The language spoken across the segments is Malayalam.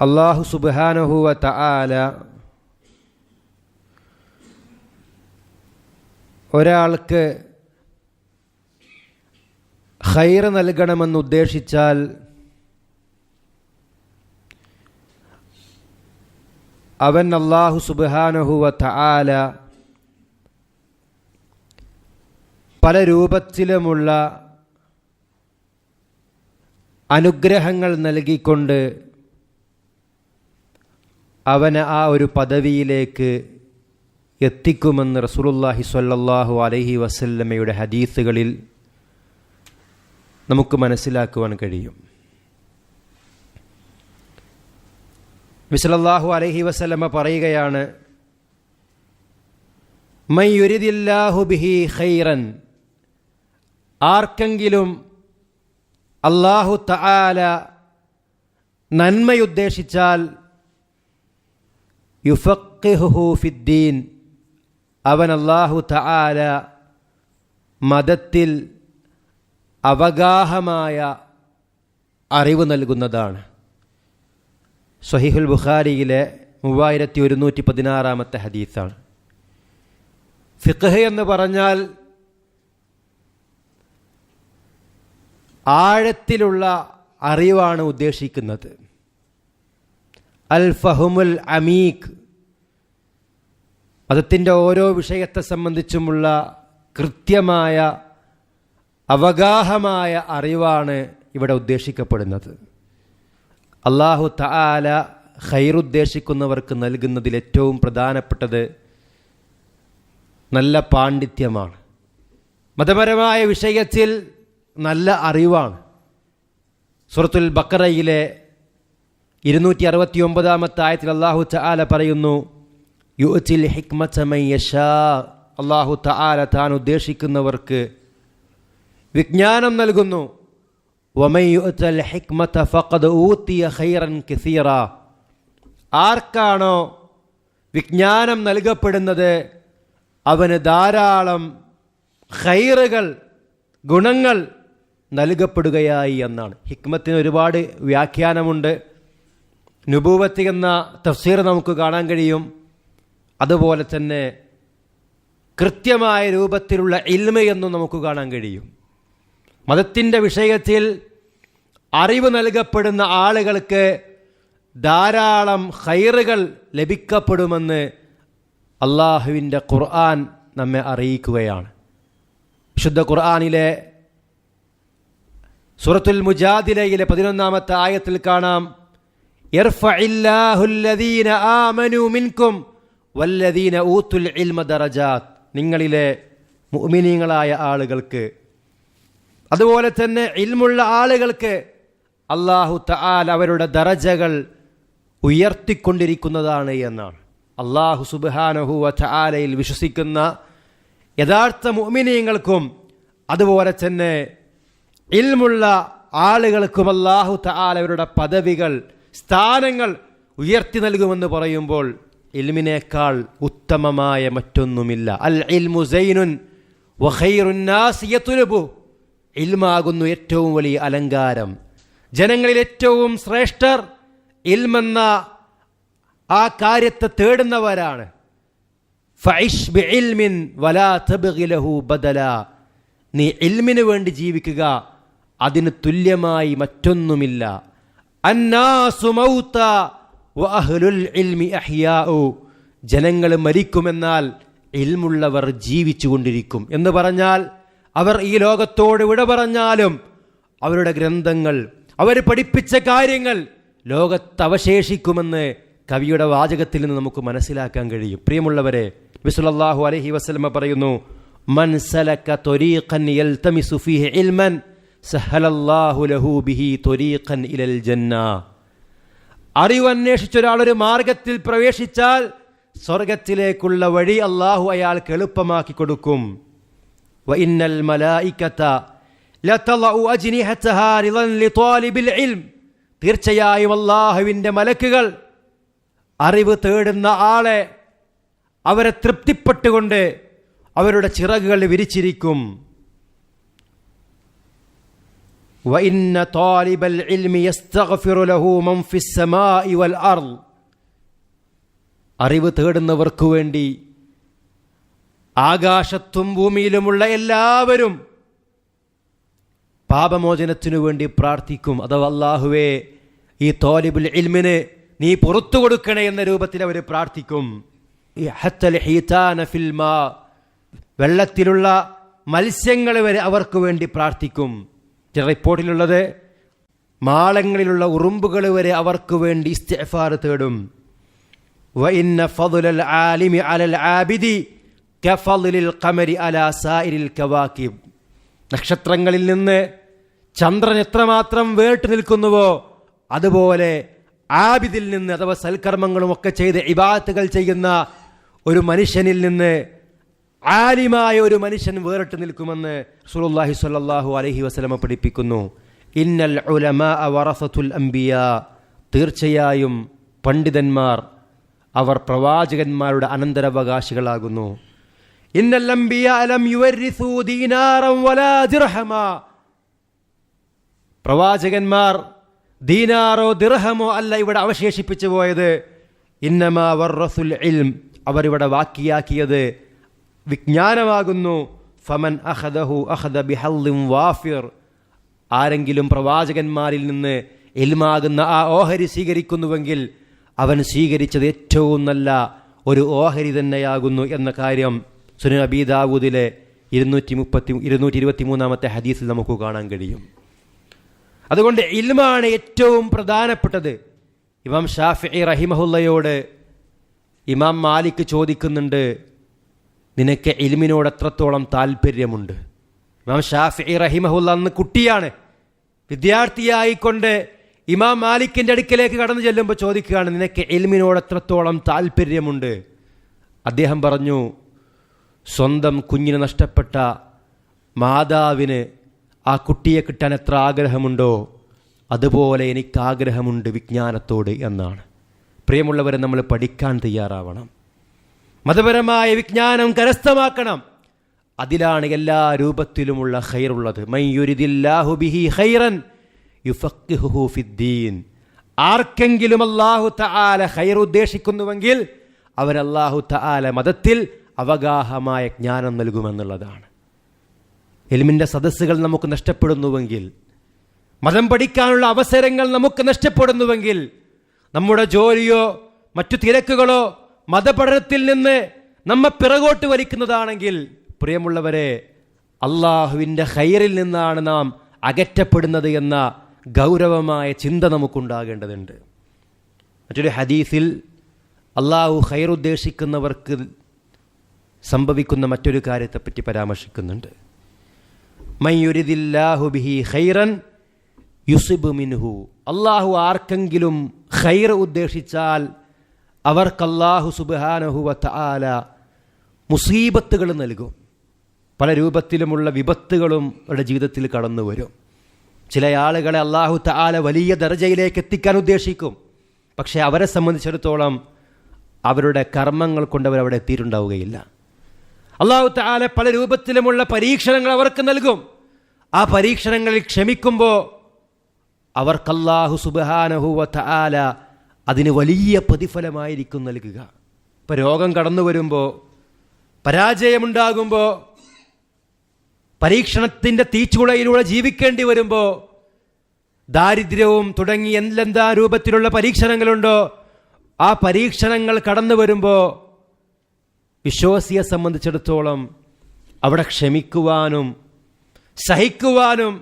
അള്ളാഹു സുബാനഹുവ തആല ഒരാൾക്ക് ഹൈറ് നൽകണമെന്നുദ്ദേശിച്ചാൽ അവൻ അള്ളാഹു സുബാനഹുവ തആല പല രൂപത്തിലുമുള്ള അനുഗ്രഹങ്ങൾ നൽകിക്കൊണ്ട് അവന് ആ ഒരു പദവിയിലേക്ക് എത്തിക്കുമെന്ന് റസൂലുള്ളാഹി സ്വല്ലല്ലാഹു അലൈഹി വസല്ലമയുടെ ഹദീസുകളിൽ നമുക്ക് മനസ്സിലാക്കുവാൻ കഴിയും. വിസലല്ലാഹു അലൈഹി വസല്ലമ പറയുകയാണ് മയ്യുരിദില്ലാഹു ബിഹി ഖൈറൻ ആർക്കെങ്കിലും അള്ളാഹു തആല നന്മയുദ്ദേശിച്ചാൽ യുഫക്കിഹു ഫിദ്ദീൻ. അവൻ അള്ളാഹു തആല മതത്തിൽ അവഗാഹമായ അറിവ് നൽകുന്നതാണ്. സഹിഹുൽ ബുഖാരിയിലെ മൂവായിരത്തി ഒരുന്നൂറ്റി പതിനാറാമത്തെ ഹദീസാണ്. ഫിഖ് എന്ന് പറഞ്ഞാൽ ആഴത്തിലുള്ള അറിവാണ് ഉദ്ദേശിക്കുന്നത്. അൽ ഫഹുമുൽ അമീഖ്. മതത്തിന്റെ ഓരോ വിഷയത്തെ സംബന്ധിച്ചുമുള്ള കൃത്യമായ അവഗാഹമായ അറിവാണ് ഇവിടെ ഉദ്ദേശിക്കപ്പെടുന്നത്. അള്ളാഹു തആല ഖൈറുദ്ദേശിക്കുന്നവർക്ക് നൽകുന്നതിൽ ഏറ്റവും പ്രധാനപ്പെട്ടത് നല്ല പാണ്ഡിത്യമാണ്. മതപരമായ വിഷയത്തിൽ നല്ല അറിവാണ്. സുറത്തുൽ ബക്കറയിലെ ഇരുന്നൂറ്റി അറുപത്തി ഒമ്പതാമത്തെ ആയത്തിൽ അള്ളാഹു തആല പറയുന്നു യുഅത്തിൽ ഹിക്മത്തമയ്യഷാ അള്ളാഹു തആല താൻ ഉദ്ദേശിക്കുന്നവർക്ക് വിജ്ഞാനം നൽകുന്നു ആർക്കാണോ വിജ്ഞാനം നൽകപ്പെടുന്നത് അവന് ധാരാളം ഖൈറുകൾ ഗുണങ്ങൾ നൽകപ്പെടുകയായി എന്നാണ്. ഹിക്മത്തിന് ഒരുപാട് വ്യാഖ്യാനമുണ്ട്. നുബൂവത്തി എന്ന തഫ്സീർ നമുക്ക് കാണാൻ കഴിയും. അതുപോലെ തന്നെ കൃത്യമായ രൂപത്തിലുള്ള ഇൽമ എന്നും നമുക്ക് കാണാൻ കഴിയും. മതത്തിന്റെ വിഷയത്തിൽ അറിവ് നൽകപ്പെടുന്ന ആളുകൾക്ക് ധാരാളം ഹൈറുകൾ ലഭിക്കപ്പെടുമെന്ന് അള്ളാഹുവിന്റെ ഖുർആൻ നമ്മെ അറിയിക്കുകയാണ്. വിശുദ്ധ ഖുർആാനിലെ സുറത്തുൽ മുജാദിലയിലെ പതിനൊന്നാമത്തെ ആയത്തിൽ കാണാം. വല്ലദീന ഇൽമ നിങ്ങളിലെ മുഅ്മിനീങ്ങളായ ആളുകൾക്ക്. അതുപോലെ തന്നെ ഇൽമുള്ള ആളുകൾക്ക് അള്ളാഹു തആൽ അവരുടെ ദറജകൾ ഉയർത്തിക്കൊണ്ടിരിക്കുന്നതാണ് എന്നാണ്. അള്ളാഹു സുബാനഹു തആലയിൽ വിശ്വസിക്കുന്ന യഥാർത്ഥ മുഅ്മിനീങ്ങൾക്കും അതുപോലെ തന്നെ ഇൽമുള്ള ആളുകൾക്കും അള്ളാഹു തആല അവരുടെ പദവികൾ സ്ഥാനങ്ങൾ ഉയർത്തി നൽകുമെന്ന് പറയുമ്പോൾ ഇൽമിനേക്കാൾ ഉത്തമമായ മറ്റൊന്നുമില്ല. അൽ ഇൽമു സൈനുൻ വഖൈറുന്നാസിയത്തുലബു ഇൽമാകുന്നു ഏറ്റവും വലിയ അലങ്കാരം. ജനങ്ങളിൽ ഏറ്റവും ശ്രേഷ്ഠർ ഇൽമെന്ന ആ കാര്യത്തെ തേടുന്നവരാണ്. ഫൈഷ് ബി ഇൽമിൻ വലാ തബ്ഗി ലഹു ബദല. നീ ഇൽമിന് വേണ്ടി ജീവിക്കുക അതിന് തുല്യമായി മറ്റൊന്നുമില്ല. ജനങ്ങൾ മരിക്കുമെന്നാൽ ഇൽമുള്ളവർ ജീവിച്ചുകൊണ്ടിരിക്കും എന്ന് പറഞ്ഞാൽ അവർ ഈ ലോകത്തോട് വിട പറഞ്ഞാലും അവരുടെ ഗ്രന്ഥങ്ങൾ അവർ പഠിപ്പിച്ച കാര്യങ്ങൾ ലോകത്തവശേഷിക്കുമെന്ന് കവിയുടെ വാചകത്തിൽ നിന്ന് നമുക്ക് മനസ്സിലാക്കാൻ കഴിയും. പ്രിയമുള്ളവരെ ബിസുലല്ലാഹു അലഹി വസ്ലമ പറയുന്നു മൻ സലക ത്വരീഖൻ യൽതമിസു ഫീഹി ഇൽമൻ സഹലല്ലാഹുലഹൂബിഹി തൊരീഖൻ ഇലൽ ജന്ന. അറിവന്വേഷിച്ചൊരാളൊരു മാർഗത്തിൽ പ്രവേശിച്ചാൽ സ്വർഗത്തിലേക്കുള്ള വഴി അള്ളാഹു അയാൾക്ക് എളുപ്പമാക്കി കൊടുക്കും. വ ഇന്നൽ മലായിക്കത്ത തീർച്ചയായും അള്ളാഹുവിന്റെ മലക്കുകൾ അറിവ് തേടുന്ന ആളെ അവരെ തൃപ്തിപ്പെട്ടുകൊണ്ട് അവരുടെ ചിറകുകൾ വിരിച്ചിരിക്കും. وإن طالب العلم يستغفر له من في السماء والأرض അറിവ് തേടുന്നവർക്കു വേണ്ടി ആകാശത്തും ഭൂമിയിലുമുള്ള എല്ലാവരും പാപമോചനത്തിനു വേണ്ടി പ്രാർത്ഥിക്കും അഥവാ അള്ളാഹുവേ ഈ തോലിബുൽ ഇൽമിന് നീ പുറത്തു കൊടുക്കണേ എന്ന രൂപത്തിൽ അവർ പ്രാർത്ഥിക്കും ഈ ഹത്തൽ ഹീതാന ഫിൽ മാ. വെള്ളത്തിലുള്ള മത്സ്യങ്ങൾ വരെ അവർക്ക് വേണ്ടി പ്രാർത്ഥിക്കും റിപ്പോർട്ടിലുള്ളത് മാളങ്ങളിലുള്ള ഉറുമ്പുകൾ വരെ അവർക്ക് വേണ്ടി ഇസ്തഫാർ തേടും. വഇന്ന ആലിമി അലൽ ആബിദി സായിരിൽ നക്ഷത്രങ്ങളിൽ നിന്ന് ചന്ദ്രൻ എത്രമാത്രം വേട്ട് നിൽക്കുന്നുവോ അതുപോലെ ആബിദിൽ നിന്ന് അഥവാ സൽക്കർമ്മങ്ങളുമൊക്കെ ചെയ്ത് ഇബാത്തുകൾ ചെയ്യുന്ന ഒരു മനുഷ്യനിൽ നിന്ന് ആലിമായ ഒരു മനുഷ്യൻ വേറിട്ട് നിൽക്കുമെന്ന് സുലുല്ലാഹി സ്വല്ലല്ലാഹു അലഹി വസ്ലമ പഠിപ്പിക്കുന്നു. ഇന്നൽ വറസത്തുൽ അംബിയ. തീർച്ചയായും പണ്ഡിതന്മാർ അവർ പ്രവാചകന്മാരുടെ അനന്തരാവകാശികളാകുന്നു. പ്രവാചകന്മാർ ദീനാറോ ദിർഹമോ അല്ല ഇവിടെ അവശേഷിപ്പിച്ചു പോയത്. ഇന്നമാ വർറസുൽ ഇൽം അവരിവിടെ വാക്കിയാക്കിയത് വിജ്ഞാനമാകുന്നു. ഫമൻ അഹദഹു അഹദ ബിഹല്ലിം വാഫിർ. ആരെങ്കിലും പ്രവാചകന്മാരിൽ നിന്ന് എൽമാകുന്ന ആ ഓഹരി സ്വീകരിക്കുന്നുവെങ്കിൽ അവൻ സ്വീകരിച്ചത് ഏറ്റവും നല്ല ഒരു ഓഹരി തന്നെയാകുന്നു എന്ന കാര്യം സുന അബീദാവൂദിലെ ഇരുന്നൂറ്റി മുപ്പത്തി ഇരുന്നൂറ്റി ഇരുപത്തി മൂന്നാമത്തെ ഹദീസിൽ നമുക്ക് കാണാൻ കഴിയും. അതുകൊണ്ട് ഇൽമാണ് ഏറ്റവും പ്രധാനപ്പെട്ടത്. ഇമാം ഷാഫി റഹിമഹുല്ലയോട് ഇമാം മാലിക് ചോദിക്കുന്നുണ്ട് നിനക്ക് ഇൽമിനോട് എത്രത്തോളം താല്പര്യമുണ്ട് ഇമാം ഷാഫി റഹിമഹുല്ല അന്ന് കുട്ടിയാണ്. വിദ്യാർത്ഥിയായിക്കൊണ്ട് ഇമാം മാലിക്കിന്റെ അടുക്കിലേക്ക് കടന്നു ചെല്ലുമ്പോൾ ചോദിക്കുകയാണ് നിനക്ക് ഇൽമിനോട് എത്രത്തോളം താല്പര്യമുണ്ട് അദ്ദേഹം പറഞ്ഞു സ്വന്തം കുഞ്ഞിന് നഷ്ടപ്പെട്ട മാതാവിന് ആ കുട്ടിയെ കിട്ടാൻ എത്ര ആഗ്രഹമുണ്ടോ അതുപോലെ എനിക്ക് ആഗ്രഹമുണ്ട് വിജ്ഞാനത്തോട് എന്നാണ്. പ്രിയമുള്ളവരെ നമ്മൾ പഠിക്കാൻ തയ്യാറാവണം. മതപരമായ വിജ്ഞാനം കരസ്ഥമാക്കണം. അതിലാണ് എല്ലാ രൂപത്തിലുമുള്ള ഖൈറുള്ളത്. മയ്യുരിദില്ലാഹു ബിഹി ഖൈറൻ യുഫഖിഹു ഫിദ്ദീൻ. ആർക്കെങ്കിലും അല്ലാഹു തആല ഖൈർ ഉദ്ദേശിക്കുന്നുവെങ്കിൽ അവൻ അല്ലാഹു തആല മതത്തിൽ അവഗാഹമായ ജ്ഞാനം നൽകുമെന്നുള്ളതാണ്. എലിമിന്റെ സദസ്സുകൾ നമുക്ക് നഷ്ടപ്പെടുന്നുവെങ്കിൽ മതം പഠിക്കാനുള്ള അവസരങ്ങൾ നമുക്ക് നഷ്ടപ്പെടുന്നുവെങ്കിൽ നമ്മുടെ ജോലിയോ മറ്റു തിരക്കുകളോ മതപഠനത്തിൽ നിന്ന് നമ്മെ പിറകോട്ട് വലിക്കുന്നതാണെങ്കിൽ പ്രിയമുള്ളവരെ അള്ളാഹുവിന്റെ ഹൈറിൽ നിന്നാണ് നാം അകറ്റപ്പെടുന്നത് എന്ന ഗൗരവമായ ചിന്ത നമുക്കുണ്ടാകേണ്ടതുണ്ട്. മറ്റൊരു ഹദീസിൽ അള്ളാഹു ഹൈർ ഉദ്ദേശിക്കുന്നവർക്ക് സംഭവിക്കുന്ന മറ്റൊരു കാര്യത്തെപ്പറ്റി പരാമർശിക്കുന്നുണ്ട്. മയ്യുരിദില്ലാഹു ബിഹി ഖൈറൻ യുസിബ് മിൻഹു. അള്ളാഹു ആർക്കെങ്കിലും ഖൈർ ഉദ്ദേശിച്ചാൽ അവർക്ക് അള്ളാഹു ആല മുസീബത്തുകൾ നൽകും. പല രൂപത്തിലുമുള്ള വിപത്തുകളും അവരുടെ ജീവിതത്തിൽ കടന്നു വരും. ചില ആളുകളെ അള്ളാഹു തആല വലിയ ദർജയിലേക്ക് എത്തിക്കാൻ ഉദ്ദേശിക്കും. പക്ഷേ അവരെ സംബന്ധിച്ചിടത്തോളം അവരുടെ കർമ്മങ്ങൾ കൊണ്ട് അവരവിടെ എത്തിയിട്ടുണ്ടാവുകയില്ല. അള്ളാഹു തആല പല രൂപത്തിലുമുള്ള പരീക്ഷണങ്ങൾ അവർക്ക് നൽകും. ആ പരീക്ഷണങ്ങളിൽ ക്ഷമിക്കുമ്പോൾ അവർക്കല്ലാഹു സുബാനഹുവ തആല അതിന് വലിയ പ്രതിഫലമായിരിക്കും നൽകുക. ഇപ്പം രോഗം കടന്നു വരുമ്പോൾ പരാജയമുണ്ടാകുമ്പോൾ പരീക്ഷണത്തിന്റെ തീച്ചുളയിലൂടെ ജീവിക്കേണ്ടി വരുമ്പോൾ ദാരിദ്ര്യവും തുടങ്ങി എന്തെന്താ രൂപത്തിലുള്ള പരീക്ഷണങ്ങളുണ്ടോ ആ പരീക്ഷണങ്ങൾ കടന്നു വരുമ്പോൾ വിശ്വാസിയെ സംബന്ധിച്ചിടത്തോളം അവിടെ ക്ഷമിക്കുവാനും സഹിക്കുവാനും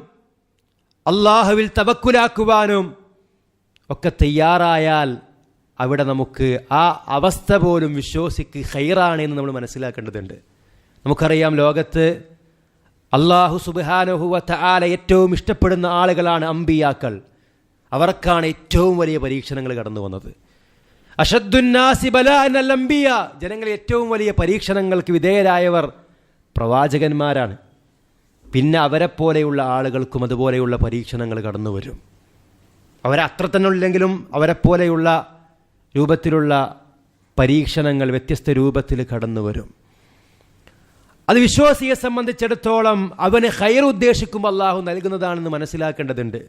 അള്ളാഹുവിൽ തവക്കുലാക്കുവാനും ഒക്കെ തയ്യാറായാൽ അവിടെ നമുക്ക് ആ അവസ്ഥ പോലും വിശ്വസിക്ക് ഹൈറാണ് എന്ന് നമ്മൾ മനസ്സിലാക്കേണ്ടതുണ്ട്. നമുക്കറിയാം ലോകത്ത് അള്ളാഹു സുബാനുഹുവത്ത ആല ഏറ്റവും ഇഷ്ടപ്പെടുന്ന ആളുകളാണ് അമ്പിയാക്കൾ അവർക്കാണ് ഏറ്റവും വലിയ പരീക്ഷണങ്ങൾ കടന്നു വന്നത്. അഷദ്ദുന്നാസി ബല എന്നൽ അംബിയ ജനങ്ങൾ ഏറ്റവും വലിയ പരീക്ഷണങ്ങൾക്ക് വിധേയരായവർ പ്രവാചകന്മാരാണ്. പിന്നെ അവരെപ്പോലെയുള്ള ആളുകൾക്കും അതുപോലെയുള്ള പരീക്ഷണങ്ങൾ കടന്നു വരും. അവരത്ര തന്നെ ഉള്ളെങ്കിലും അവരെ പോലെയുള്ള രൂപത്തിലുള്ള പരീക്ഷണങ്ങൾ വ്യത്യസ്ത രൂപത്തിൽ കടന്നു വരും. അത് വിശ്വാസിയെ സംബന്ധിച്ചിടത്തോളം അവന് ഹൈർ ഉദ്ദേശിക്കുമ്പോൾ അള്ളാഹു നൽകുന്നതാണെന്ന് മനസ്സിലാക്കേണ്ടതുണ്ട്.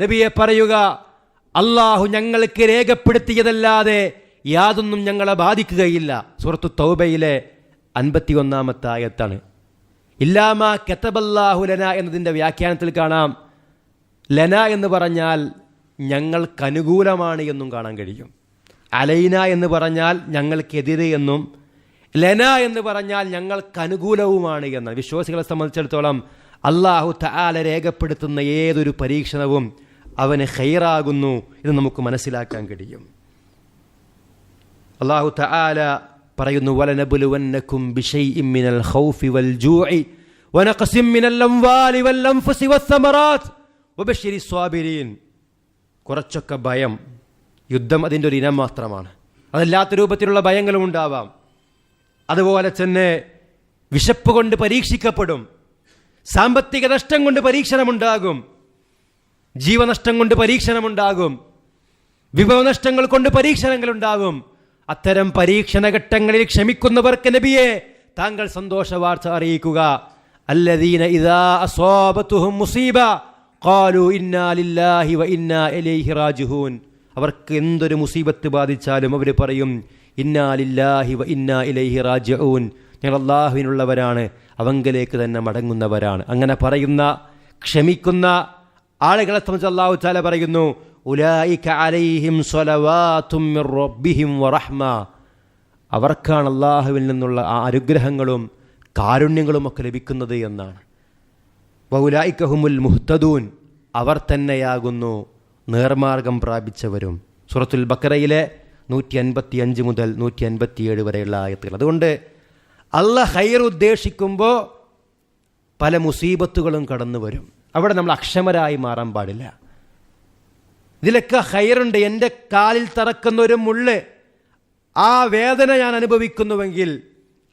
നബിയെ പറയുക അള്ളാഹു ഞങ്ങൾക്ക് രേഖപ്പെടുത്തിയതല്ലാതെ യാതൊന്നും ഞങ്ങളെ ബാധിക്കുകയില്ല. സുഹൃത്തു തൗബയിലെ അൻപത്തി ഒന്നാമത്തെ ആയത്താണ്. ഇല്ലാമ കെത്തബല്ലാഹു ലന എന്നതിന്റെ വ്യാഖ്യാനത്തിൽ കാണാം. ലന എന്ന് പറഞ്ഞാൽ ഞങ്ങൾക്കനുകൂലമാണ് എന്നും കാണാൻ കഴിയും. അലൈന എന്ന് പറഞ്ഞാൽ ഞങ്ങൾക്കെതിരെ എന്നും ലന എന്ന് പറഞ്ഞാൽ ഞങ്ങൾക്കനുകൂലവുമാണ് എന്ന്. വിശ്വാസികളെ സംബന്ധിച്ചിടത്തോളം അള്ളാഹു തആല രേഖപ്പെടുത്തുന്ന ഏതൊരു പരീക്ഷണവും അവന് ഹൈറാകുന്നു എന്ന് നമുക്ക് മനസ്സിലാക്കാൻ കഴിയും. അള്ളാഹു തആല പറയുന്നു വലനബുലുവന്നക്കും മിനൽ ഖൗഫി വൽ ജൂഇ വനഖസിം മിനൽ അംവാലി വൽ അൻഫുസി വസ്സമറാത്ത് സ്വാബിരീൻ. കുറച്ചൊക്കെ ഭയം. യുദ്ധം അതിന്റെ ഒരു ഇനം മാത്രമാണ്. അതല്ലാത്ത രൂപത്തിലുള്ള ഭയങ്ങളും ഉണ്ടാവാം. അതുപോലെ തന്നെ വിശപ്പ് കൊണ്ട് പരീക്ഷിക്കപ്പെടും. സാമ്പത്തിക നഷ്ടം കൊണ്ട് പരീക്ഷണമുണ്ടാകും. ജീവനഷ്ടം കൊണ്ട് പരീക്ഷണമുണ്ടാകും. വിഭവനഷ്ടങ്ങൾ കൊണ്ട് പരീക്ഷണങ്ങൾ ഉണ്ടാകും അത്തരം പരീക്ഷണ ഘട്ടങ്ങളിൽ ക്ഷമിക്കുന്നവർക്ക് നബിയെ താങ്കൾ സന്തോഷ വാർത്ത അറിയിക്കുക. അല്ലദീന ഇദാ അസ്വാബത്തുഹും മുസീബ. ഖാലു ഇന്നാ ലില്ലാഹി വ ഇന്നാ ഇലൈഹി റാജിഹൂൻ. അവർക്ക് എന്തൊരു മുസീബത്ത് ബാധിച്ചാലും അവർ പറയും ഇന്നാ ലില്ലാഹി വ ഇന്നാ ഇലൈഹി റാജിഊൻ. ഞങ്ങൾ അള്ളാഹുവിനുള്ളവരാണ് അവങ്കലേക്ക് തന്നെ മടങ്ങുന്നവരാണ്. അങ്ങനെ പറയുന്ന ക്ഷമിക്കുന്ന ആളുകളെ സംബന്ധിച്ച് അള്ളാഹു ചാല പറയുന്നു ഉലായിക അലൈഹിം സ്വലവാത്തും മിർ റബ്ബിഹിം വറഹ്മ. അവർക്കാണ് അള്ളാഹുവിൽ നിന്നുള്ള ആ അനുഗ്രഹങ്ങളും കാരുണ്യങ്ങളും ഒക്കെ ലഭിക്കുന്നത് എന്നാണ്. വൗലായിക്കഹുമുൽ മുഹ്തദൂൻ. അവർ തന്നെയാകുന്നു നേർമാർഗം പ്രാപിച്ചവരും. സുറത്തുൽ ബക്കറയിലെ നൂറ്റി അൻപത്തി അഞ്ച് മുതൽ നൂറ്റി അൻപത്തിയേഴ് വരെയുള്ള ആയത്തുകൾ. അതുകൊണ്ട് അല്ല ഹൈർ ഉദ്ദേശിക്കുമ്പോൾ പല മുസീബത്തുകളും കടന്നു വരും അവിടെ നമ്മൾ അക്ഷമരായി മാറാൻ പാടില്ല. ഇതിലൊക്കെ ഹയറുണ്ട് എന്റെ കാലിൽ തറക്കുന്ന ഒരു മുള്ള്. ആ വേദന ഞാൻ അനുഭവിക്കുന്നുവെങ്കിൽ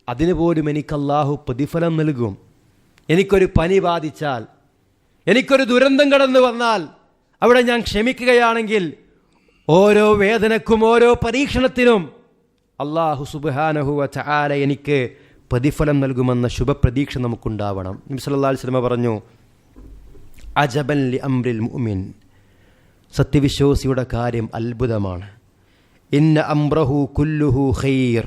അതിന് പോലും എനിക്ക് അള്ളാഹു പ്രതിഫലം നൽകും. എനിക്കൊരു പനി ബാധിച്ചാൽ എനിക്കൊരു ദുരന്തം കടന്നു വന്നാൽ അവിടെ ഞാൻ ക്ഷമിക്കുകയാണെങ്കിൽ ഓരോ വേദനക്കും ഓരോ പരീക്ഷണത്തിനും അള്ളാഹു സുബാനഹുവ ചാല എനിക്ക് പ്രതിഫലം നൽകുമെന്ന ശുഭപ്രതീക്ഷ നമുക്കുണ്ടാവണം. അലൈഹി വസല്ലമ പറഞ്ഞു അജബൻ അംറിൽ മുഅ്മിൻ. സത്യവിശ്വാസിയുടെ കാര്യം അത്ഭുതമാണ്. ഇന്ന അംറഹു കുല്ലുഹു ഖൈർ.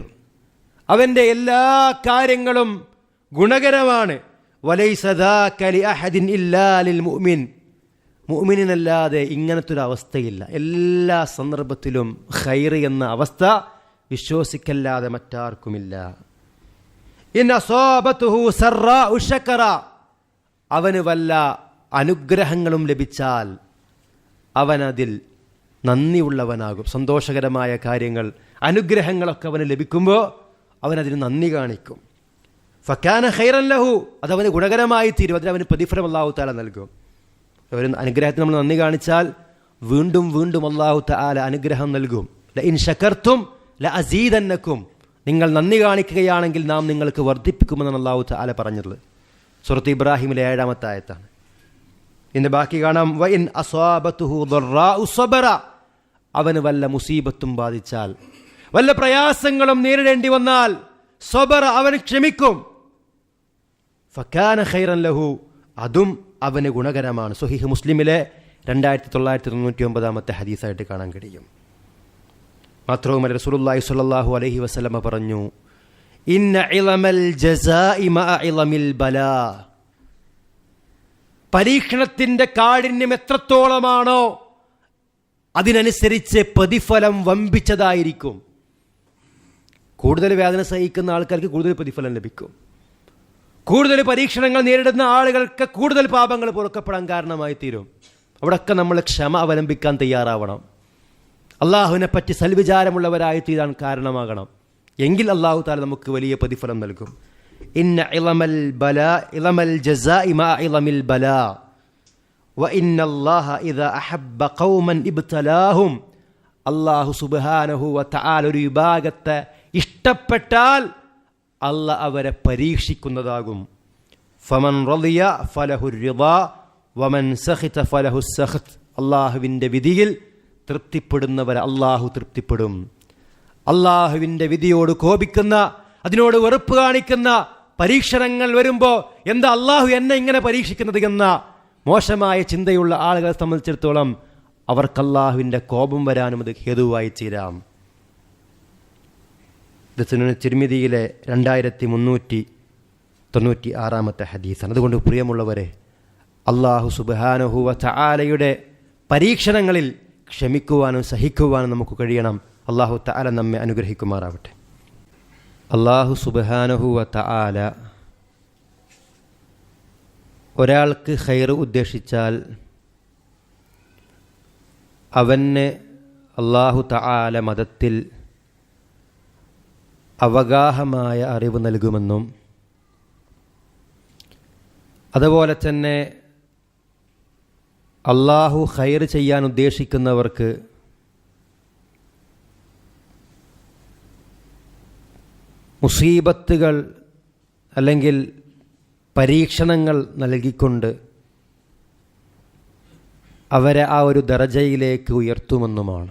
അവന്റെ എല്ലാ കാര്യങ്ങളും ഗുണകരമാണ്. മുഅ്മിൻ മുഅ്മിനല്ലാതെ ഇങ്ങനത്തെ ഒരു അവസ്ഥയില്ല എല്ലാ സന്ദർഭത്തിലും ഖൈർ എന്ന അവസ്ഥ വിശ്വസിക്കല്ലാതെ മറ്റാർക്കുമില്ല. അവന് വല്ല അനുഗ്രഹങ്ങളും ലഭിച്ചാൽ അവനതിൽ നന്ദിയുള്ളവനാകും. സന്തോഷകരമായ കാര്യങ്ങൾ അനുഗ്രഹങ്ങളൊക്കെ അവന് ലഭിക്കുമ്പോൾ അവനതിന് നന്ദി കാണിക്കും. ഫക്കാന ഖൈറൻ ലഹു അതവന് ഗുണകരമായി തീരും. അതിന് അവന് പ്രതിഫലം അള്ളാഹു താല നൽകും. ഒരു അനുഗ്രഹത്തിന് നമ്മൾ നന്ദി കാണിച്ചാൽ വീണ്ടും വീണ്ടും അള്ളാഹു താല അനുഗ്രഹം നൽകും. ല ഇൻ ഷക്കർത്തും ല അസീതന്നക്കും നിങ്ങൾ നന്ദി കാണിക്കുകയാണെങ്കിൽ നാം നിങ്ങൾക്ക് വർദ്ധിപ്പിക്കുമെന്നാണ് അള്ളാഹു താല പറഞ്ഞത് സുഹൃത്ത് ഇബ്രാഹിമിലെ ഏഴാമത്തെ ആയത്താണ്. ഇന്ന് ബാക്കി കാണാം. അവന് വല്ല മുസീബത്തും ബാധിച്ചാൽ വല്ല പ്രയാസങ്ങളും നേരിടേണ്ടി വന്നാൽ സ്വബറ അവന് ക്ഷമിക്കും. ഫക്കാന ഖൈറൻ ലഹു. അതും അവന് ഗുണകരമാണ്. സുഹിഹ് മുസ്ലിമിലെ രണ്ടായിരത്തി തൊള്ളായിരത്തി തൊണ്ണൂറ്റി ഒമ്പതാമത്തെ ഹദീസായിട്ട് കാണാൻ കഴിയും. മാത്രവുമല്ല റസൂലുള്ളാഹി സ്വല്ലല്ലാഹു അലൈഹി വസല്ലമ പറഞ്ഞു ഇന്ന ഇളമൽ ജസാഇ മഅ ഇളമിൽ ബലാ. പരീക്ഷണത്തിന്റെ കാഠിന്യം എത്രത്തോളമാണോ അതിനനുസരിച്ച് പ്രതിഫലം വമ്പിച്ചതായിരിക്കും. കൂടുതൽ വേദന സഹിക്കുന്ന ആൾക്കാർക്ക് കൂടുതൽ പ്രതിഫലം ലഭിക്കും. കൂടുതൽ പരീക്ഷണങ്ങൾ നേരിടുന്ന ആളുകൾക്ക് കൂടുതൽ പാപങ്ങൾ പൊറുക്കപ്പെടാൻ കാരണമായി തീരും. അവിടെയൊക്കെ നമ്മൾ ക്ഷമ അവലംബിക്കാൻ തയ്യാറാവണം. അള്ളാഹുവിനെ പറ്റി സൽവിചാരമുള്ളവരായി തീരാൻ കാരണമാകണം. എങ്കിൽ അള്ളാഹു താല നമുക്ക് വലിയ പ്രതിഫലം നൽകും. ഇന്ന ഇളമൽ ബല ഇളമൽ ജസാഇ മാ ഇളമിൽ ബലാ وإن الله إذا أحب قوما ابتلاهم അള്ളാഹു സുബാനഹു വതആല ഒരു വിഭാഗത്തെ ഇഷ്ടപ്പെട്ടാൽ അല്ല അവരെ പരീക്ഷിക്കുന്നതാകും ഫമൻ റളിയ ഫലഹു റിളാ വമൻ സഖിത ഫലഹു സഖത്ത് അള്ളാഹുവിൻ്റെ വിധിയിൽ തൃപ്തിപ്പെടുന്നവരെ അള്ളാഹു തൃപ്തിപ്പെടും അള്ളാഹുവിൻ്റെ വിധിയോട് കോപിക്കുന്ന അതിനോട് വെറുപ്പ് കാണിക്കുന്ന പരീക്ഷണങ്ങൾ വരുമ്പോൾ എന്താ അള്ളാഹു എന്നെ ഇങ്ങനെ പരീക്ഷിക്കുന്നത് എന്ന മോശമായ ചിന്തയുള്ള ആളുകളെ സംബന്ധിച്ചിടത്തോളം അവർക്ക് അള്ളാഹുവിന്റെ കോപം വരാനും അത് ഹേതുവായി തീരാം. തിരുമിതിയിലെ രണ്ടായിരത്തി മുന്നൂറ്റി തൊണ്ണൂറ്റി ആറാമത്തെ ഹദീസാണ്. അതുകൊണ്ട് പ്രിയമുള്ളവരെ അള്ളാഹു സുബാനുഹുവ ചാലയുടെ പരീക്ഷണങ്ങളിൽ ക്ഷമിക്കുവാനും സഹിക്കുവാനും നമുക്ക് കഴിയണം. അള്ളാഹു താല നമ്മെ അനുഗ്രഹിക്കുമാറാവട്ടെ. അള്ളാഹു സുബഹാനഹുവ തആല ഒരാൾക്ക് ഹൈർ ഉദ്ദേശിച്ചാൽ അവന് അള്ളാഹു തആല മതത്തിൽ അവഗാഹമായ അറിവ് നൽകുമെന്നും അതുപോലെ തന്നെ അള്ളാഹു ഹൈർ ചെയ്യാൻ ഉദ്ദേശിക്കുന്നവർക്ക് മുസീബത്തുകൾ അല്ലെങ്കിൽ പരീക്ഷണങ്ങൾ നൽകിക്കൊണ്ട് അവരെ ആ ഒരു ദറജയിലേക്ക് ഉയർത്തുമെന്നുമാണ്.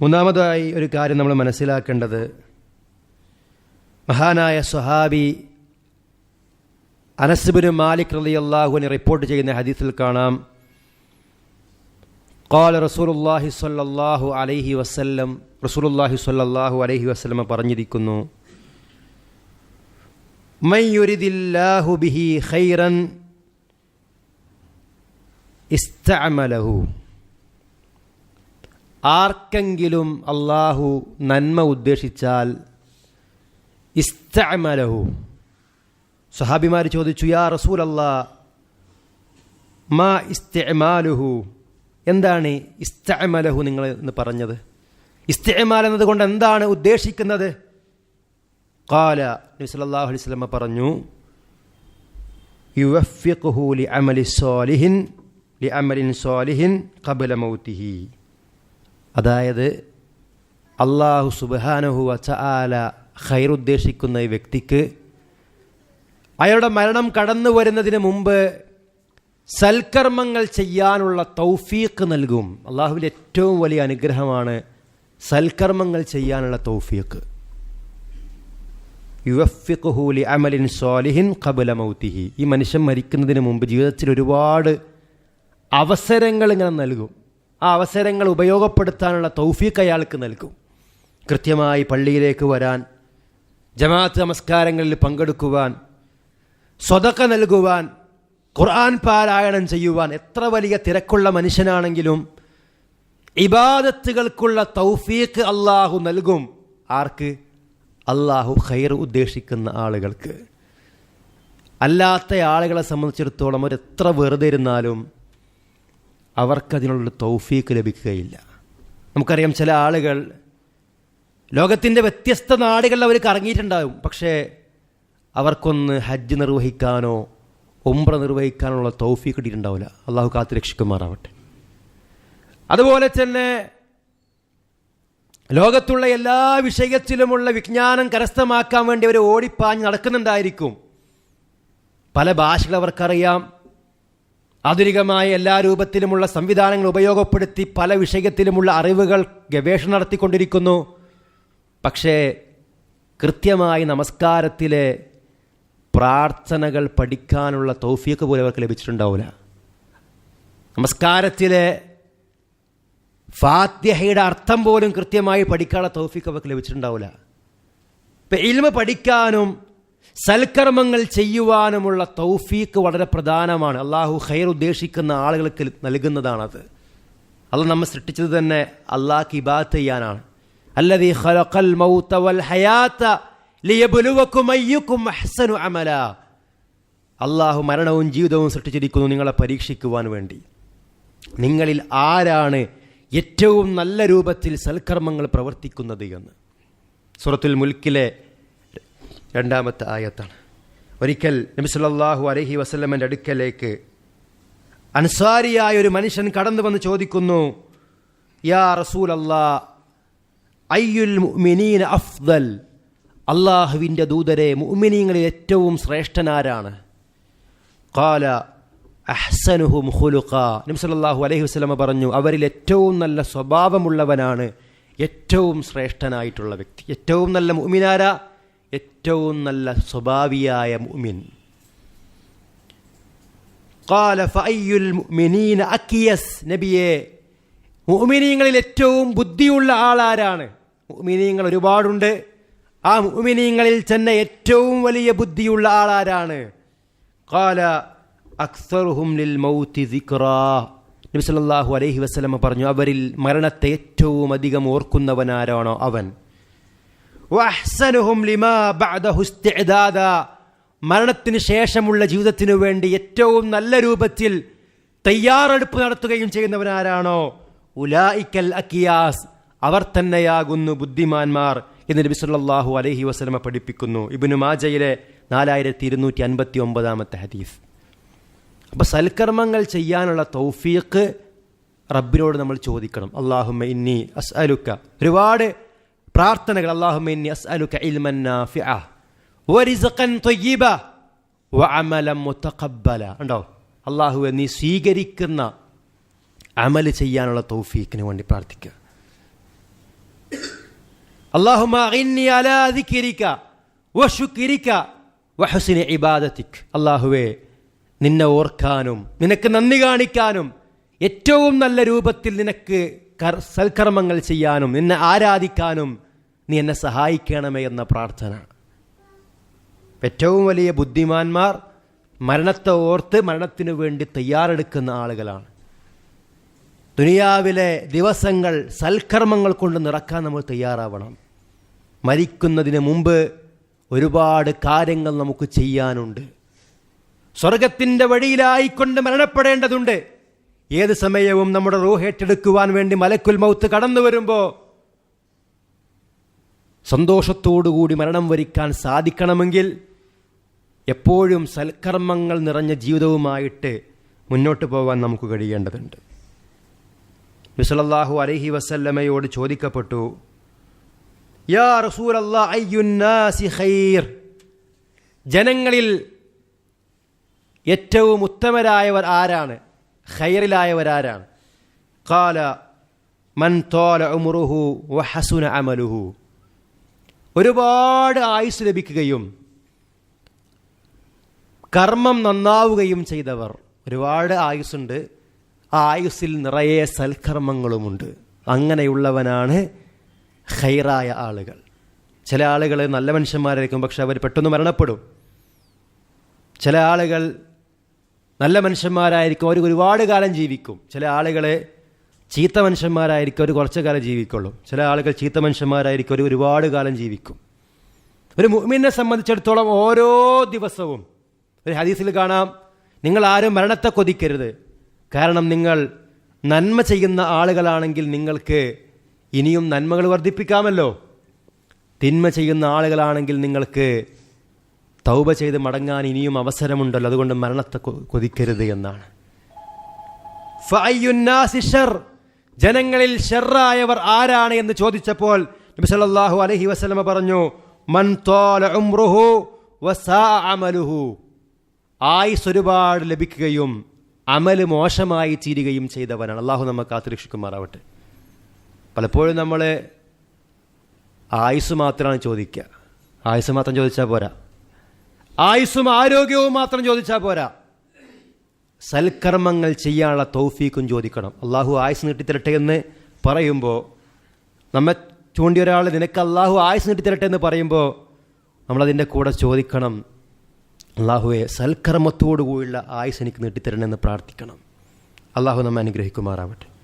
മൂന്നാമതായി ഒരു കാര്യം നമ്മൾ മനസ്സിലാക്കേണ്ടത് മഹാനായ സുഹാബി അനസ്ബിന് മാലിക് റലി അള്ളാഹുവിനെ റിപ്പോർട്ട് ചെയ്യുന്ന ഹദീസിൽ കാണാം. കാല റസൂലുല്ലാഹി സ്വല്ലാഹു അലൈഹി വസ്ല്ലം റസൂലുല്ലാഹി സ്വല്ലാഹു അലൈഹി വസ്ലമ പറഞ്ഞിരിക്കുന്നു. മയ്യുരിദില്ലാഹു ബിഹി ഖൈറൻ ഇസ്തമലഹു ആർക്കെങ്കിലും അള്ളാഹു നന്മ ഉദ്ദേശിച്ചാൽ ഇസ്തമലഹു സഹാബിമാർ ചോദിച്ചു യാ റസൂൽ മാ ഇസ്തമാലുഹു എന്താണ് ഇസ്തമലഹു നിങ്ങൾ എന്ന് പറഞ്ഞത്? ഇസ്തമാൽ എന്നതുകൊണ്ട് എന്താണ് ഉദ്ദേശിക്കുന്നത്? കാല നബി സല്ലല്ലാഹു അലൈഹി വസല്ലം പറഞ്ഞു യുവഫിഖുഹു ലി അമലി സ്വാലിഹിൻ ലി അമലിൻ സ്വാലിഹിൻ ഖബല മൗതിഹി അതായത് അള്ളാഹു സുബാനഹു വച്ച ഉദ്ദേശിക്കുന്ന ഈ വ്യക്തിക്ക് അയാളുടെ മരണം കടന്നു വരുന്നതിന് മുമ്പ് സൽക്കർമ്മങ്ങൾ ചെയ്യാനുള്ള തൗഫീഖ് നൽകും. അള്ളാഹുവിന്റെ ഏറ്റവും വലിയ അനുഗ്രഹമാണ് സൽക്കർമ്മങ്ങൾ ചെയ്യാനുള്ള തൗഫീഖ്. യുവഫിഖുഹൂലി അമലിൻ സ്വാലിഹിൻ കബുല മൗത്തിഹി. ഈ മനുഷ്യൻ മരിക്കുന്നതിന് മുമ്പ് ജീവിതത്തിൽ ഒരുപാട് അവസരങ്ങൾ ഇങ്ങനെ നൽകും. ആ അവസരങ്ങൾ ഉപയോഗപ്പെടുത്താനുള്ള തൗഫീഖ് അയാൾക്ക് നൽകും. കൃത്യമായി പള്ളിയിലേക്ക് വരാൻ ജമാഅത്ത് നമസ്കാരങ്ങളിൽ പങ്കെടുക്കുവാൻ സ്വതക്ക നൽകുവാൻ ഖുർആൻ പാരായണം ചെയ്യുവാൻ എത്ര വലിയ തിരക്കുള്ള മനുഷ്യനാണെങ്കിലും ഇബാദത്തുകൾക്കുള്ള തൗഫീഖ് അള്ളാഹു നൽകും. ആർക്ക്? അള്ളാഹു ഖൈർ ഉദ്ദേശിക്കുന്ന ആളുകൾക്ക്. അല്ലാത്ത ആളുകളെ സംബന്ധിച്ചിടത്തോളം അവർ എത്ര വെറുതെ ഇരുന്നാലും അവർക്കതിനുള്ള തൗഫീക്ക് ലഭിക്കുകയില്ല. നമുക്കറിയാം ചില ആളുകൾ ലോകത്തിന്റെ വ്യത്യസ്ത നാടുകളിൽ അവർ കറങ്ങിയിട്ടുണ്ടാകും. പക്ഷേ അവർക്കൊന്ന് ഹജ്ജ് നിർവഹിക്കാനോ ഉംറ നിർവഹിക്കാനുള്ള തൗഫി കിട്ടിയിട്ടുണ്ടാവില്ല. അള്ളാഹു കാത്തു രക്ഷിക്കുമാറാവട്ടെ. അതുപോലെ തന്നെ ലോകത്തുള്ള എല്ലാ വിഷയത്തിലുമുള്ള വിജ്ഞാനം കരസ്ഥമാക്കാൻ വേണ്ടി അവർ ഓടിപ്പാഞ്ഞ് നടക്കുന്നുണ്ടായിരിക്കും. പല ഭാഷകൾ അവർക്കറിയാം. ആധുനികമായ എല്ലാ രൂപത്തിലുമുള്ള സംവിധാനങ്ങൾ ഉപയോഗപ്പെടുത്തി പല വിഷയത്തിലുമുള്ള അറിവുകൾ ഗവേഷണം നടത്തിക്കൊണ്ടിരിക്കുന്നു. പക്ഷേ കൃത്യമായി നമസ്കാരത്തിലെ പ്രാർത്ഥനകൾ പഠിക്കാനുള്ള തൗഫീക്ക് പോലും അവർക്ക് ലഭിച്ചിട്ടുണ്ടാവില്ല. നമസ്കാരത്തിലെ ഫാത്യഹയുടെ അർത്ഥം പോലും കൃത്യമായി പഠിക്കാനുള്ള തൗഫീക്ക് അവർക്ക് ലഭിച്ചിട്ടുണ്ടാവില്ല. ഇപ്പം ഇൽമ പഠിക്കാനും സൽക്കർമ്മങ്ങൾ ചെയ്യുവാനുമുള്ള തൗഫീക്ക് വളരെ പ്രധാനമാണ്. അള്ളാഹു ഹൈർ ഉദ്ദേശിക്കുന്ന ആളുകൾക്ക് നൽകുന്നതാണത്. അത് നമ്മൾ സൃഷ്ടിച്ചത് തന്നെ അള്ളാഹ്ക്ക് ഇബാത്ത് ചെയ്യാനാണ്. അല്ലതീ ഖലഖൽ മൗത വൽ ഹയാത്ത അമല. അള്ളാഹു മരണവും ജീവിതവും സൃഷ്ടിച്ചിരിക്കുന്നു നിങ്ങളെ പരീക്ഷിക്കുവാൻ വേണ്ടി. നിങ്ങളിൽ ആരാണ് ഏറ്റവും നല്ല രൂപത്തിൽ സൽക്കർമ്മങ്ങൾ പ്രവർത്തിക്കുന്നത് എന്ന്. സുറത്തുൽ മുൽക്കിലെ രണ്ടാമത്തെ ആയത്താണ്. ഒരിക്കൽ നബി അലഹി വസ്ലമന്റെ അടുക്കലേക്ക് അൻസാരിയായ ഒരു മനുഷ്യൻ കടന്നു വന്ന് ചോദിക്കുന്നു യാ റസൂൽ അല്ലാ അയ്യുൽ മുഅ്മിനീന അഫ്ദൽ? അള്ളാഹുവിന്റെ ദൂതരെ മുഅ്മിനീങ്ങളിൽ ഏറ്റവും ശ്രേഷ്ഠനാരാണ്. കാല അഹ്സനുഹു മുഹുലുഖ നിംസലാഹു അലൈഹി വസ്ലമ പറഞ്ഞു അവരിൽ ഏറ്റവും നല്ല സ്വഭാവമുള്ളവനാണ് ഏറ്റവും ശ്രേഷ്ഠനായിട്ടുള്ള വ്യക്തി. ഏറ്റവും നല്ല മുഅ്മിനാര? ഏറ്റവും നല്ല സ്വഭാവിയായ മുഅ്മിൻ. കാല ഫയ്യുൽ മുഅ്മിനീന അക്കിയസ് നബിയെ മുഅ്മിനീങ്ങളിൽ ഏറ്റവും ബുദ്ധിയുള്ള ആളാരാണ്? മുഅ്മിനീങ്ങൾ ഒരുപാടുണ്ട്. ആ മുമിനീങ്ങളിൽ തന്നെ ഏറ്റവും വലിയ ബുദ്ധിയുള്ള ആളാരാണ്? കാല അക്സറുഹും ലിൽ മൗത്തി ദിക്റാ നബിസലല്ലാഹു അലൈഹി വസ്ലമ പറഞ്ഞു അവരിൽ മരണത്തെ ഏറ്റവും അധികം ഓർക്കുന്നവനാരാണോ അവൻ? മരണത്തിന് ശേഷമുള്ള ജീവിതത്തിനു വേണ്ടി ഏറ്റവും നല്ല രൂപത്തിൽ തയ്യാറെടുപ്പ് നടത്തുകയും ചെയ്യുന്നവനാരാണോ? ഉലായിക്കൽ അക്കിയാസ് അവർ തന്നെയാകുന്നു ബുദ്ധിമാന്മാർ. എന്ന് നബി സല്ലല്ലാഹു അലൈഹി വസല്ലമ പഠിപ്പിക്കുന്നു. ഇബിനു മാജയിലെ നാലായിരത്തി ഇരുന്നൂറ്റി അൻപത്തി ഒമ്പതാമത്തെ ഹദീസ്. അപ്പോൾ സൽക്കർമ്മങ്ങൾ ചെയ്യാനുള്ള തൗഫീഖ് റബ്ബിനോട് നമ്മൾ ചോദിക്കണം. അള്ളാഹുമ്മ ഇന്നി അസ് അലുക്ക ഒരുപാട് പ്രാർത്ഥനകൾ. അള്ളാഹുമ്മ ഇന്നി അസ് അലുക്ക ഉണ്ടോ അള്ളാഹുവെ നീ സ്വീകരിക്കുന്ന അമൽ ചെയ്യാനുള്ള തൗഫീഖിന് വേണ്ടി പ്രാർത്ഥിക്കുക. അള്ളാഹുവേ നിന്നെ ഓർക്കാനും നിനക്ക് നന്ദി കാണിക്കാനും ഏറ്റവും നല്ല രൂപത്തിൽ നിനക്ക് കർ- സൽക്കർമ്മങ്ങൾ ചെയ്യാനും നിന്നെ ആരാധിക്കാനും നീ എന്നെ സഹായിക്കണമേ എന്ന പ്രാർത്ഥന. ഏറ്റവും വലിയ ബുദ്ധിമാന്മാർ മരണത്തെ ഓർത്ത് മരണത്തിനു വേണ്ടി തയ്യാറെടുക്കുന്ന ആളുകളാണ്. ദുനിയാവിലെ ദിവസങ്ങൾ സൽക്കർമ്മങ്ങൾ കൊണ്ട് നിറക്കാൻ നമ്മൾ തയ്യാറാവണം. മരിക്കുന്നതിന് മുമ്പ് ഒരുപാട് കാര്യങ്ങൾ നമുക്ക് ചെയ്യാനുണ്ട്. സ്വർഗത്തിന്റെ വഴിയിലായിക്കൊണ്ട് മരണപ്പെടേണ്ടതുണ്ട്. ഏത് സമയവും നമ്മുടെ റൂഹ് ഏറ്റെടുക്കുവാൻ വേണ്ടി മലക്കുൽ മൗത്ത് കടന്നു വരുമ്പോൾ സന്തോഷത്തോടുകൂടി മരണം വരിക്കാൻ സാധിക്കണമെങ്കിൽ എപ്പോഴും സൽക്കർമ്മങ്ങൾ നിറഞ്ഞ ജീവിതവുമായിട്ട് മുന്നോട്ട് പോകാൻ നമുക്ക് കഴിയേണ്ടതുണ്ട്. വിസലല്ലാഹു അലഹി വസല്ലമയോട് ചോദിക്കപ്പെട്ടു യാ റസൂൽ ജനങ്ങളിൽ ഏറ്റവും ഉത്തമരായവർ ആരാണ്? ഖൈറിലായവരാരാണ്? കാല മൻ തോല ഉമുറുഹു വഹസുന അമലുഹു. ഒരുപാട് ആയുസ് ലഭിക്കുകയും കർമ്മം നന്നാവുകയും ചെയ്തവർ ഒരുപാട് ആയുസ്സുണ്ട്. ആയുസ്സിൽ നിറയെ സൽക്കർമ്മങ്ങളുമുണ്ട്. അങ്ങനെയുള്ളവനാണ് ഹൈറായ ആളുകൾ. ചില ആളുകൾ നല്ല മനുഷ്യന്മാരായിരിക്കും പക്ഷെ അവർ പെട്ടെന്ന് മരണപ്പെടും. ചില ആളുകൾ നല്ല മനുഷ്യന്മാരായിരിക്കും അവർ ഒരുപാട് കാലം ജീവിക്കും. ചില ആളുകൾ ചീത്ത മനുഷ്യന്മാരായിരിക്കും അവർ കുറച്ച് കാലം ജീവിക്കുള്ളൂ. ചില ആളുകൾ ചീത്ത മനുഷ്യന്മാരായിരിക്കും അവർ ഒരുപാട് കാലം ജീവിക്കും. ഒരു മുഅ്മിനെ സംബന്ധിച്ചിടത്തോളം ഓരോ ദിവസവും ഒരു ഹദീസിൽ കാണാം നിങ്ങൾ ആരും മരണത്തെ കൊതിക്കരുത്. കാരണം നിങ്ങൾ നന്മ ചെയ്യുന്ന ആളുകളാണെങ്കിൽ നിങ്ങൾക്ക് ഇനിയും നന്മകൾ വർദ്ധിപ്പിക്കാമല്ലോ. തിന്മ ചെയ്യുന്ന ആളുകളാണെങ്കിൽ നിങ്ങൾക്ക് തൗബ ചെയ്ത് മടങ്ങാൻ ഇനിയും അവസരമുണ്ടല്ലോ. അതുകൊണ്ട് മരണത്തെ കൊതിക്കരുത് എന്നാണ്. ജനങ്ങളിൽ ഷെറായവർ ആരാണ് എന്ന് ചോദിച്ചപ്പോൾ നബി സല്ലല്ലാഹു അലൈഹി പറഞ്ഞു മൻ ഉംറുഹു അമലുഹു. ആയുസ് ഒരുപാട് ലഭിക്കുകയും അമൽ മോശമായി തീരുകയും ചെയ്തവനാണ്. അള്ളാഹു നമ്മെ കാത്തുരക്ഷിക്കുമാറാവട്ടെ. പലപ്പോഴും നമ്മൾ ആയുസ് മാത്രമാണ് ചോദിക്കുക. ആയുസ് മാത്രം ചോദിച്ചാൽ പോരാ. ആയുസ്സും ആരോഗ്യവും മാത്രം ചോദിച്ചാൽ പോരാ. സൽക്കർമ്മങ്ങൾ ചെയ്യാനുള്ള തൗഫീക്കും ചോദിക്കണം. അള്ളാഹു ആയുസ് നീട്ടിത്തരട്ടെ എന്ന് പറയുമ്പോൾ നമ്മെ ചൂണ്ടിയ ഒരാൾ നിനക്ക് അള്ളാഹു ആയുസ് നീട്ടിത്തരട്ടെ എന്ന് പറയുമ്പോൾ നമ്മളതിന്റെ കൂടെ ചോദിക്കണം. അള്ളാഹുവെ സൽക്കർമ്മത്തോടു കൂടിയുള്ള ആയുസ് എനിക്ക് നീട്ടിത്തരണമെന്ന് പ്രാർത്ഥിക്കണം. അള്ളാഹു നമ്മെ അനുഗ്രഹിക്കുമാറാവട്ടെ.